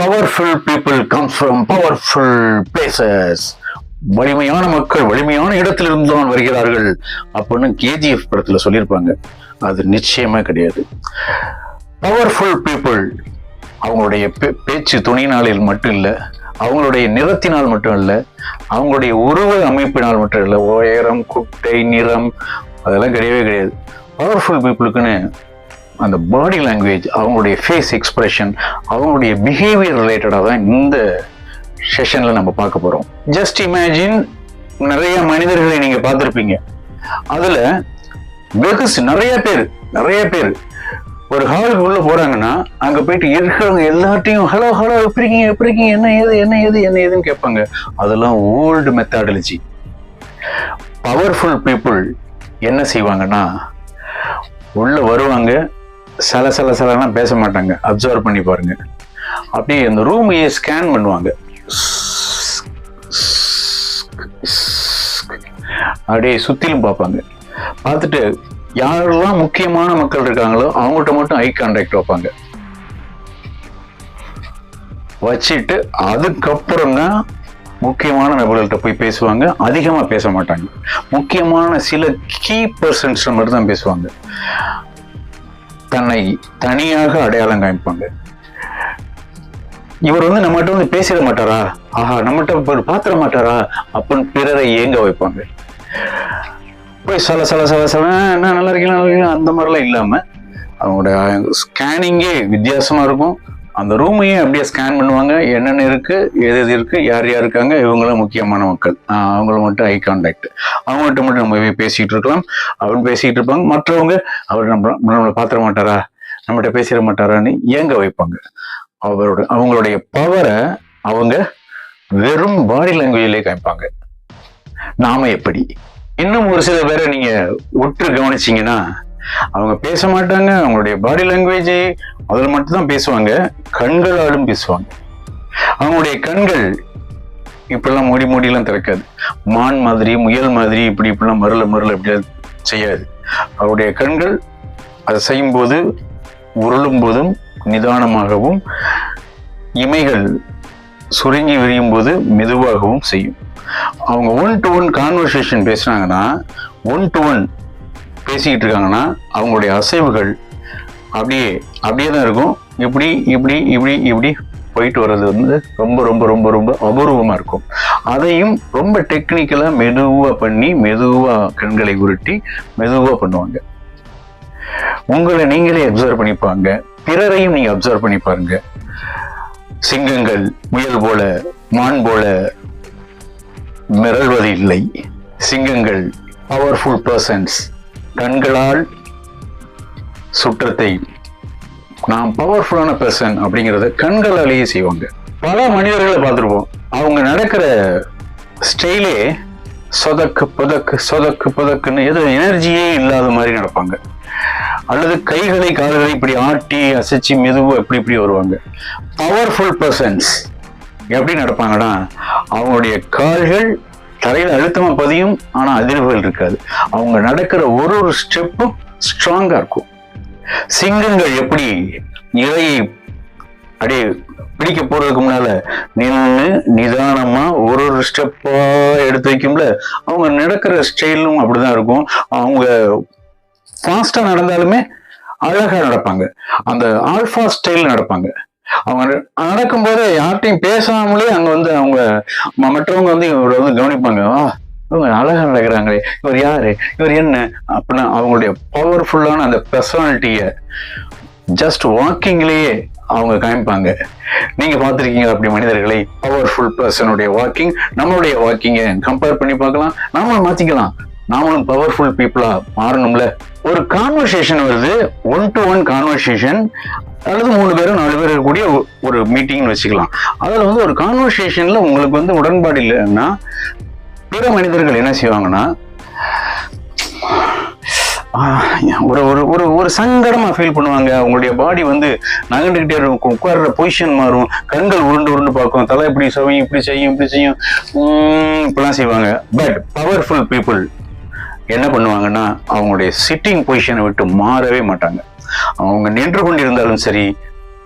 Powerful people comes from powerful places வலிமையான மக்கள் வலிமையான இடத்திலிருந்து தான் வருகிறார்கள் அப்படின்னு கேஜிஎஃப் படத்தில் சொல்லியிருப்பாங்க. அது நிச்சயமாக கிடையாது. பவர்ஃபுல் பீப்புள் அவங்களுடைய பேச்சு துணியினாலில் மட்டும் இல்லை அவங்களுடைய நிறத்தினால் மட்டும் இல்லை அவங்களுடைய உருவ அமைப்பினால் மட்டும் இல்லை உயரம் குட்டை நிறம் அதெல்லாம் கிடையவே கிடையாது. பவர்ஃபுல் பீப்புளுக்குன்னு அந்த பாடி லாங்குவேஜ் அவங்களுடைய ஃபேஸ் எக்ஸ்பிரஷன் அவங்களுடைய பிஹேவியர் ரிலேட்டடாக தான் இந்த செஷனில் நம்ம பார்க்க போகிறோம் ஜஸ்ட் இமேஜின் நிறைய மனிதர்களை நீங்கள் பார்த்துருப்பீங்க. அதில் வெகுஸ் நிறைய பேர் நிறைய பேர். ஒரு ஹாலுக்கு உள்ள போறாங்கன்னா அங்க போயிட்டு இருக்கிறவங்க எல்லாத்தையும் ஹலோ ஹலோ எப்படி இருக்கீங்க எப்படி இருக்கீங்க என்ன ஏது என்ன ஏது என்ன ஏதுன்னு கேட்பாங்க. அதெல்லாம் ஓல்டு மெத்தாடலஜி பவர்ஃபுல் பீப்புள் என்ன செய்வாங்கன்னா உள்ள வருவாங்க சில சில சிலலாம் பேச மாட்டாங்க அப்சர்வ் பண்ணி பாருங்க. அப்படியே அந்த ரூமையே ஸ்கேன் பண்ணுவாங்க. அப்படியே சுற்றிலும் பார்ப்பாங்க. பார்த்துட்டு யாரெல்லாம் முக்கியமான மக்கள் இருக்காங்களோ அவங்கள்ட்ட மட்டும் ஐ கான்டாக்ட் வைப்பாங்க. வச்சுட்டு அதுக்கப்புறம் தான் முக்கியமான நபர்கள்ட்ட போய் பேசுவாங்க. அதிகமாக பேச மாட்டாங்க. முக்கியமான சில கீ பர்சன்ஸ் மட்டும் தான் பேசுவாங்க. தன்னை தனியாக அடையாளம் காமிப்பாங்க இவர் வந்து நம்மகிட்ட வந்து பேசிட மாட்டாரா? ஆஹா நம்மகிட்ட பாத்திர மாட்டாரா? அப்படின்னு பிறரை ஏங்க வைப்பாங்க? போய் சல சல சல சல என்ன நல்லா இருக்கீங்களா நல்லா இருக்கீங்களா? அந்த மாதிரிலாம் இல்லாம அவங்களோட ஸ்கேனிங்கே வித்தியாசமா இருக்கும். அந்த ரூமையும் அப்படியே ஸ்கேன் பண்ணுவாங்க. என்னென்ன இருக்கு எது எது இருக்கு யார் யார் இருக்காங்க இவங்களும் முக்கியமான மக்கள். அவங்கள மட்டும் ஐ கான்டாக்ட் அவங்கள்ட்ட மட்டும் நம்ம போய் பேசிட்டு இருக்கலாம். அப்படின்னு பேசிட்டு இருப்பாங்க. மற்றவங்க அவர் நம்ம நம்மளை பார்த்துட மாட்டாரா? நம்மகிட்ட பேசிட மாட்டாரான்னு ஏங்க வைப்பாங்க. அவரோட அவங்களுடைய பவரை அவங்க வெறும் பாடி லாங்குவேஜ்லேயே காமிப்பாங்க. நாம எப்படி? இன்னும் ஒரு சில பேரை நீங்க உற்று கவனிச்சீங்கன்னா அவங்க பேச மாட்டாங்க அவங்களுடைய பாடி லாங்குவேஜ் அதில் மட்டும்தான் பேசுவாங்க கண்களாலும் பேசுவாங்க. அவங்களுடைய கண்கள் இப்படிலாம் மூடி மூடிலாம் திறக்காது. மான் மாதிரி முயல் மாதிரி இப்படி இப்படிலாம் மருள மருள இப்படிலாம் செய்யாது. அவருடைய கண்கள் அதை செய்யும் போது உருளும் போதும் நிதானமாகவும் இமைகள் சுருங்கி விரியும் போது மெதுவாகவும் செய்யும். அவங்க ஒன் டு ஒன் கான்வர்சேஷன் பேசுனாங்கன்னா ஒன் டு ஒன் பேசிக்கிட்டு இருக்காங்கன்னா அவங்களுடைய அசைவுகள் அப்படியே அப்படியே தான் இருக்கும். இப்படி இப்படி இப்படி இப்படி போயிட்டு வர்றது வந்து ரொம்ப ரொம்ப ரொம்ப ரொம்ப அபூர்வமாக இருக்கும். அதையும் ரொம்ப டெக்னிக்கலாக மெதுவாக பண்ணி மெதுவாக கண்களை உருட்டி மெதுவாக பண்ணுவாங்க. உங்களை நீங்களே அப்சர்வ் பண்ணிப்பாங்க பிறரையும் நீங்கள் அப்சர்வ் பண்ணி பாருங்க. சிங்கங்கள் முயல் போல மான் போல மிரள்வது இல்லை. சிங்கங்கள் பவர்ஃபுல் பர்சன்ஸ் கண்களால் சுற்றத்தை நாம் பவர்ஃபுல்லான பர்சன் அப்படிங்கிறத கண்களாலேயே செய்வாங்க. பல மனிதர்களை பார்த்துருப்போம். அவங்க நடக்கிற ஸ்டைலே சொதக்கு புதக்கு சொதக்கு புதக்குன்னு எதுவும் எனர்ஜியே இல்லாத மாதிரி நடப்பாங்க. அல்லது கைகளை கால்களை இப்படி ஆட்டி அசைச்சு மெதுவா இப்படி இப்படி வருவாங்க. பவர்ஃபுல் பர்சன்ஸ் எப்படி நடப்பாங்கன்னா அவங்களுடைய கால்கள் தலையில் அழுத்தமா பதியும் ஆனா அதிர்வுகள் இருக்காது. அவங்க நடக்கிற ஒரு ஒரு ஸ்டெப்பும் ஸ்ட்ராங்கா இருக்கும். சிங்கங்கள் எப்படி இறையை அப்படியே பிடிக்க போறதுக்கு முன்னால நின்று நிதானமா ஒரு ஒரு ஸ்டெப்பா எடுத்து வைக்கும்ல அவங்க நடக்கிற ஸ்டைலும் அப்படிதான் இருக்கும். அவங்க ஃபாஸ்டா நடந்தாலுமே அழகா நடப்பாங்க. அந்த ஆல்ஃபா ஸ்டைல் நடப்பாங்க. அவங்க நடக்கும்போது யார்ட்டையும் பேசாமலே அங்க வந்து அவங்க மற்றவங்க வந்து இவரை வந்து கவனிப்பாங்க. இவங்க அழகா நடக்கிறாங்களே. இவர் யாரு? இவர் என்ன? அப்படின்னா அவங்களுடைய பவர்ஃபுல்லான அந்த பர்சனாலிட்டியை ஜஸ்ட் வாக்கிங்லேயே அவங்க காமிப்பாங்க. நீங்க பார்த்துருக்கீங்க அப்படி மனிதர்களை பவர்ஃபுல் பர்சனுடைய வாக்கிங் நம்மளுடைய வாக்கிங்கை கம்பேர் பண்ணி பார்க்கலாம். நாமளும் மாத்திக்கலாம். நாமளும் பவர்ஃபுல் பீப்புளா மாறணும்ல. ஒரு கான்வர்சேஷன் வருது ஒன் டு ஒன் கான்வர்சேஷன் அல்லது மூணு பேரும் நாலு பேர் இருக்கக்கூடிய ஒரு மீட்டிங்னு வச்சுக்கலாம். அதில் வந்து ஒரு கான்வர்சேஷனில் உங்களுக்கு வந்து உடன்பாடு இல்லைன்னா பிற மனிதர்கள் என்ன செய்வாங்கன்னா ஒரு ஒரு ஒரு ஒரு சங்கடமாக ஃபீல் பண்ணுவாங்க. அவங்களுடைய பாடி வந்து நகண்டுக்கிட்டே இருக்கும். உட்கார்ற பொசிஷன் மாறும். கண்கள் உருண்டு உருண்டு பார்க்கும். தலை இப்படி சுவையும் இப்படி செய்யும் இப்படி செய்யும். இப்படிலாம் செய்வாங்க. பட் பவர்ஃபுல் பீப்புள் என்ன பண்ணுவாங்கன்னா அவங்களுடைய சிட்டிங் பொசிஷனை விட்டு மாறவே மாட்டாங்க. அவங்க நின்று கொண்டிருந்தாலும் சரி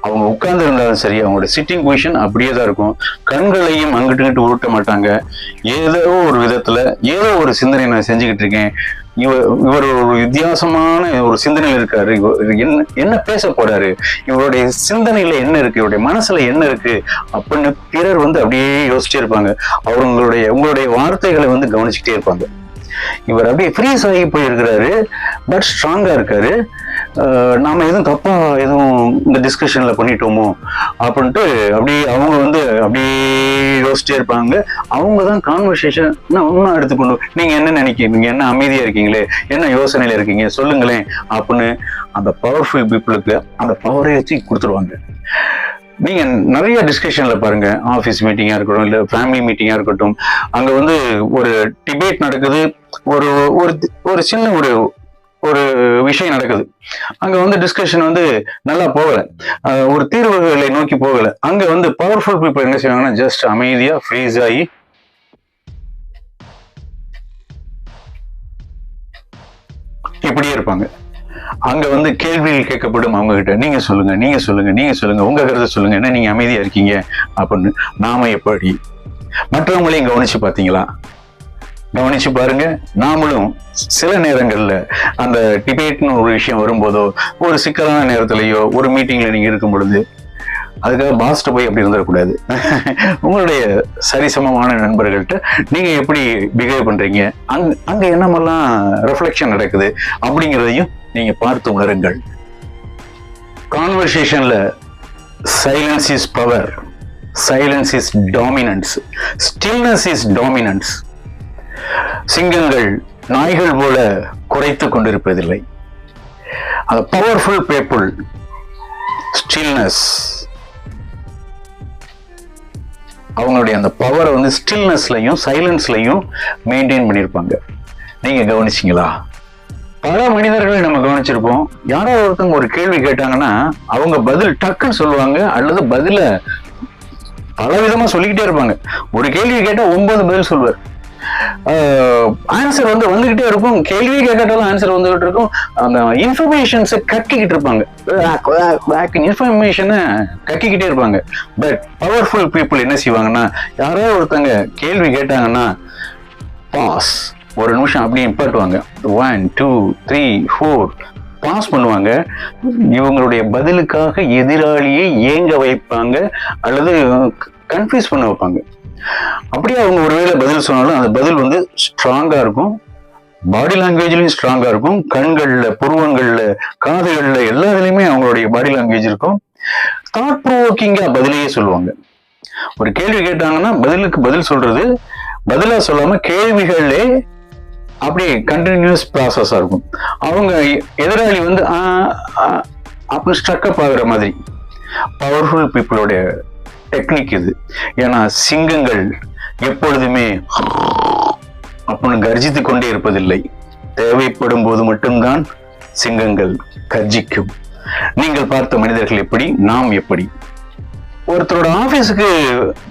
அவங்க உட்கார்ந்து இருந்தாலும் சரி அவங்களோட சிட்டிங் பொசிஷன் அப்படியே தான் இருக்கும். கண்களையும் அங்கிட்டு இங்கிட்டு உருட்ட மாட்டாங்க. ஏதோ ஒரு விதத்துல ஏதோ ஒரு சிந்தனை நான் செஞ்சுக்கிட்டு இருக்கேன். இவர் இவர் ஒரு வித்தியாசமான ஒரு சிந்தனையில் இருக்காரு. என்ன என்ன பேச போறாரு? இவருடைய சிந்தனையில என்ன இருக்கு? இவருடைய மனசுல என்ன இருக்கு? அப்படின்னு பிறர் வந்து அப்படியே யோசிச்சே இருப்பாங்க. அவங்களுடைய உங்களுடைய வார்த்தைகளை வந்து கவனிச்சுட்டே இருப்பாங்க. இவர் அப்படியே ஃப்ரீஸ் ஆகி போயிருக்கிறாரு. பட் ஸ்ட்ராங்கா இருக்காரு. நாம் எதுவும் தப்பாக எதுவும் இந்த டிஸ்கஷனில் பண்ணிட்டோமோ அப்படின்ட்டு அப்படியே அவங்க வந்து அப்படியே யோசிச்சே இருப்பாங்க. அவங்க தான் கான்வர்சேஷன் ஒன்றும் எடுத்துக்கொண்டு நீங்கள் என்ன நினைக்கிறீங்க? என்ன அமைதியாக இருக்கீங்களே? என்ன யோசனையில் இருக்கீங்க? சொல்லுங்களேன் அப்படின்னு அந்த பவர்ஃபுல் பீப்புளுக்கு அந்த பவரை வச்சு கொடுத்துருவாங்க. நீங்கள் நிறைய டிஸ்கஷனில் பாருங்க. ஆஃபீஸ் மீட்டிங்காக இருக்கட்டும் இல்லை ஃபேமிலி மீட்டிங்காக இருக்கட்டும். அங்கே வந்து ஒரு டிபேட் நடக்குது. ஒரு ஒரு ஒரு சின்ன ஒரு ஒரு விஷயம் நடக்குது. அங்க வந்து டிஸ்கஷன் வந்து நல்லா போகல. ஒரு தீர்வுகளை நோக்கி போகல. அங்க வந்து பவர்ஃபுல் பீப்புள் என்ன செய்வாங்கன்னா ஜஸ்ட் அமைதியா ஃப்ரீஸ் ஆகி இப்படியே இருப்பாங்க. அங்க வந்து கேள்விகள் கேட்கப்படும் அவங்க கிட்ட. நீங்க சொல்லுங்க நீங்க சொல்லுங்க நீங்க சொல்லுங்க உங்க கருத்தை சொல்லுங்க என்ன நீங்க அமைதியா இருக்கீங்க அப்படின்னு நாம எப்படி? மற்றவங்களையும் கவனிச்சு பாத்தீங்களா கவனிச்சு பாருங்க. நாமளும் சில நேரங்கள்ல அந்த டிபேட்னு ஒரு விஷயம் வரும்போதோ ஒரு சிக்கலான நேரத்திலேயோ ஒரு மீட்டிங்ல நீங்க இருக்கும் பொழுது அதுக்காக பாஸ்ட் போய் அப்படி இருந்துடக்கூடாது. உங்களுடைய சரிசமமான நண்பர்கள்ட்ட நீங்க எப்படி பிஹேவ் பண்றீங்க? அங்க என்ன என்னமெல்லாம் ரெஃப்ளெக்ஷன் நடக்குது அப்படிங்கிறதையும் நீங்க பார்த்து உணருங்கள். கான்வர்சேஷன்ல silence is power silence is dominance stillness is dominance சிங்கங்கள் நாய்கள் போல குறைத்து கொண்டிருப்பதில்லை. அந்த பவர்ஃபுல் பீப்புள் ஸ்டில்னஸ் அவங்களுடைய அந்த பவரை வந்து ஸ்டில்னஸ்லையும் சைலன்ஸ்லையும் மெயின்டைன் பண்ணியிருப்பாங்க. நீங்க கவனிச்சிங்களா? பல மனிதர்கள் நம்ம கவனிச்சிருப்போம். யாரோ ஒருத்தவங்க ஒரு கேள்வி கேட்டாங்கன்னா அவங்க பதில் டக்குன்னு சொல்லுவாங்க அல்லது பதில பல விதமா சொல்லிக்கிட்டே இருப்பாங்க. ஒரு கேள்வி கேட்டால் ஒன்பது பதில் சொல்வார். ஆன்சர் வந்து வந்துகிட்டே இருக்கும். கேள்வி கேட்டாலும் ஆன்சர் வந்துகிட்டு இருக்கும். அந்த இன்ஃபர்மேஷன்ஸை கக்கிக்கிட்டு இருப்பாங்க. இன்ஃபர்மேஷனை கக்கிக்கிட்டே இருப்பாங்க. பட் பவர்ஃபுல் பீப்புள் என்ன செய்வாங்கன்னா யாரோ ஒருத்தங்க கேள்வி கேட்டாங்கன்னா பாஸ் ஒரு நிமிஷம் அப்படியே நிப்பாட்டுவாங்க. One two three four pause பண்ணுவாங்க. இவங்களுடைய பதிலுக்காக எதிராளியை ஏங்க வைப்பாங்க? அல்லது கன்ஃபியூஸ் பண்ண வைப்பாங்க? அப்படியே அவங்க ஒருவேளை பதில் சொன்னாலும் அந்த பதில் வந்து ஸ்ட்ராங்கா இருக்கும். பாடி லாங்குவேஜ்லயும் ஸ்ட்ராங்கா இருக்கும். கண்கள்ல புருவங்கள்ல காதுகளில் எல்லா இதுலயுமே அவங்களுடைய பாடி லாங்குவேஜ் இருக்கும். தாட் ப்ரோவோக்கிங்காக பதிலையே சொல்லுவாங்க. ஒரு கேள்வி கேட்டாங்கன்னா பதிலுக்கு பதில் சொல்றது பதிலா சொல்லாம கேள்விகளே அப்படியே கண்டினியூஸ் ப்ராசஸாக இருக்கும். அவங்க எதிராளி வந்து ஆ, அப்படி ஸ்ட்ரக்கப் ஆகுற மாதிரி. பவர்ஃபுல் பீப்புளோடைய டெக்னிக் இது ஏன்னா சிங்கங்கள் எப்பொழுதுமே அப்படின்னு கர்ஜித்து கொண்டே இருப்பதில்லை. தேவைப்படும் போது மட்டும்தான் சிங்கங்கள் கர்ஜிக்கும். நீங்கள் பார்த்த மனிதர்கள் எப்படி நாம் எப்படி? ஒருத்தரோட ஆஃபீஸுக்கு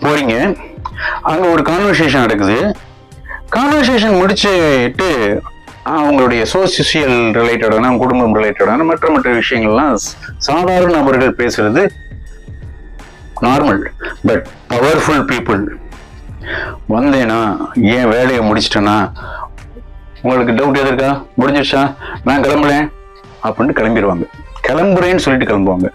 போறீங்க. அங்க ஒரு கான்வர்சேஷன் நடக்குது. கான்வர்சேஷன் முடிச்சுட்டு அவங்களுடைய சோசியல் ரிலேட்டடான குடும்பம் ரிலேட்டடான மற்ற மற்ற விஷயங்கள்லாம் சாதாரண நபர்கள் பேசுறது நார்மல் பட் பவர்ஃபுல் பீப்புள் வந்தேன்னா ஏன் வேலையை முடிச்சிட்டேன்னா உங்களுக்கு டவுட் எது இருக்கா முடிஞ்சிடுச்சா நான் கிளம்புறேன். அப்படின்னு கிளம்பிடுவாங்க. கிளம்புறேன்னு சொல்லிட்டு கிளம்புவாங்க.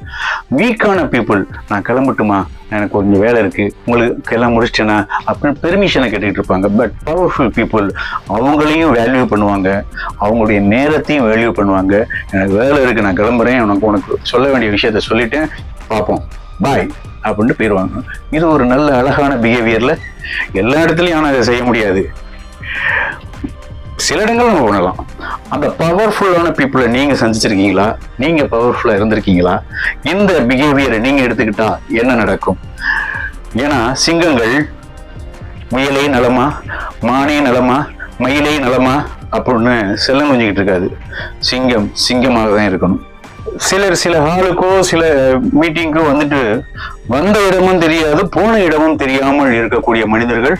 வீக்கான பீப்புள் நான் கிளம்பட்டுமா? எனக்கு கொஞ்சம் வேலை இருக்குது உங்களுக்கு எல்லாம் முடிச்சிட்டேன்னா அப்படின்னு பெர்மிஷனை கேட்டுக்கிட்டு இருப்பாங்க. பட் பவர்ஃபுல் பீப்புள் அவங்களையும் வேல்யூ பண்ணுவாங்க. அவங்களுடைய நேரத்தையும் வேல்யூ பண்ணுவாங்க. எனக்கு வேலை இருக்குது நான் கிளம்புறேன். உனக்கு உனக்கு சொல்ல வேண்டிய விஷயத்த சொல்லிட்டேன். பார்ப்போம். பாய் அப்படின்ட்டு போயிடுவாங்க இது ஒரு நல்ல அழகான பிஹேவியர்ல எல்லா இடத்துலையும் ஆனால் அதை செய்ய முடியாது. சில இடங்கள் நம்ம பண்ணலாம். அந்த பவர்ஃபுல்லான பீப்புளை நீங்க சந்திச்சிருக்கீங்களா? நீங்க பவர்ஃபுல்லா இருந்திருக்கீங்களா? இந்த பிஹேவியரை நீங்க எடுத்துக்கிட்டா என்ன நடக்கும்? ஏன்னா சிங்கங்கள் முயலே நலமா மானே நலமா மயிலே நலமா அப்படின்னு செல்லம் கொஞ்சிக்கிட்டு இருக்காது. சிங்கம் சிங்கமாக தான் இருக்கணும். சிலர் சில ஹாலுக்கோ சில மீட்டிங்க்கோ வந்துட்டு வந்த இடமும் தெரியாது போன இடமும் தெரியாமல் இருக்கக்கூடிய மனிதர்கள்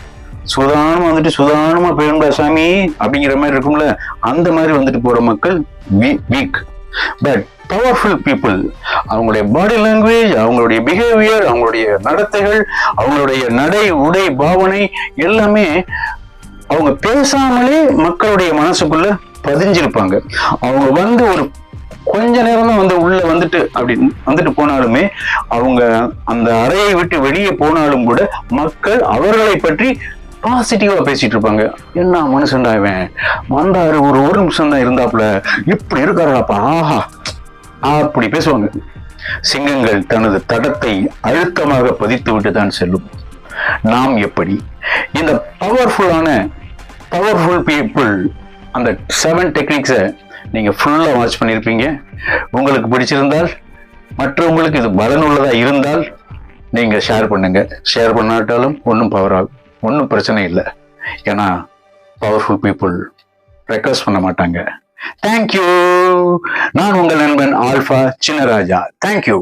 சுதாரணமா வந்துட்டு சுதானமா போயிருந்தா சாமி அப்படிங்கிற மாதிரி இருக்கும்ல. அந்த மாதிரி வந்துட்டு போற மக்கள் வீக் பட் பவர்ஃபுல் பீப்புள் அவங்களுடைய பாடி லாங்குவேஜ் அவங்களுடைய பிஹேவியர் அவங்களுடைய நடத்தைகள் அவங்களுடைய நடை உடை பாவனை எல்லாமே அவங்க பேசாமலே மக்களுடைய மனசுக்குள்ள பதிஞ்சிருப்பாங்க. அவங்க வந்து ஒரு கொஞ்ச நேரம் தான் வந்து உள்ள வந்துட்டு அப்படி வந்துட்டு போனாலுமே அவங்க அந்த அறையை விட்டு வெளியே போனாலும் கூட மக்கள் அவர்களை பற்றி பாசிட்டிவா பேசிட்டு இருப்பாங்க. என்ன மனுஷன்டா இவன்? வந்தாரு ஒரு ஒரு நிமிஷம் தான் இருந்தாப்புல. இப்படி இருக்காராப்பா ஆஹா. அப்படி பேசுவாங்க. சிங்கங்கள் தனது தடத்தை அழுத்தமாக பதித்து விட்டு தான் செல்லும். நாம் எப்படி? இந்த பவர்ஃபுல்லான பவர்ஃபுல் பீப்புள் அந்த செவன் டெக்னிக்ஸை நீங்கள் ஃபுல்லாக வாட்ச் பண்ணியிருப்பீங்க உங்களுக்கு பிடிச்சிருந்தால் மற்றவங்களுக்கு இது பலனுள்ளதாக இருந்தால் நீங்கள் ஷேர் பண்ணுங்க. ஷேர் பண்ணாட்டாலும் ஒன்றும் பவர் ஆகும் ஒன்றும் பிரச்சனை இல்லை. ஏன்னா பவர்ஃபுல் பீப்புள் ரெக்வஸ்ட் பண்ண மாட்டாங்க. தேங்க்யூ நான் உங்கள் நண்பன் ஆல்ஃபா சின்னராஜா. தேங்க்யூ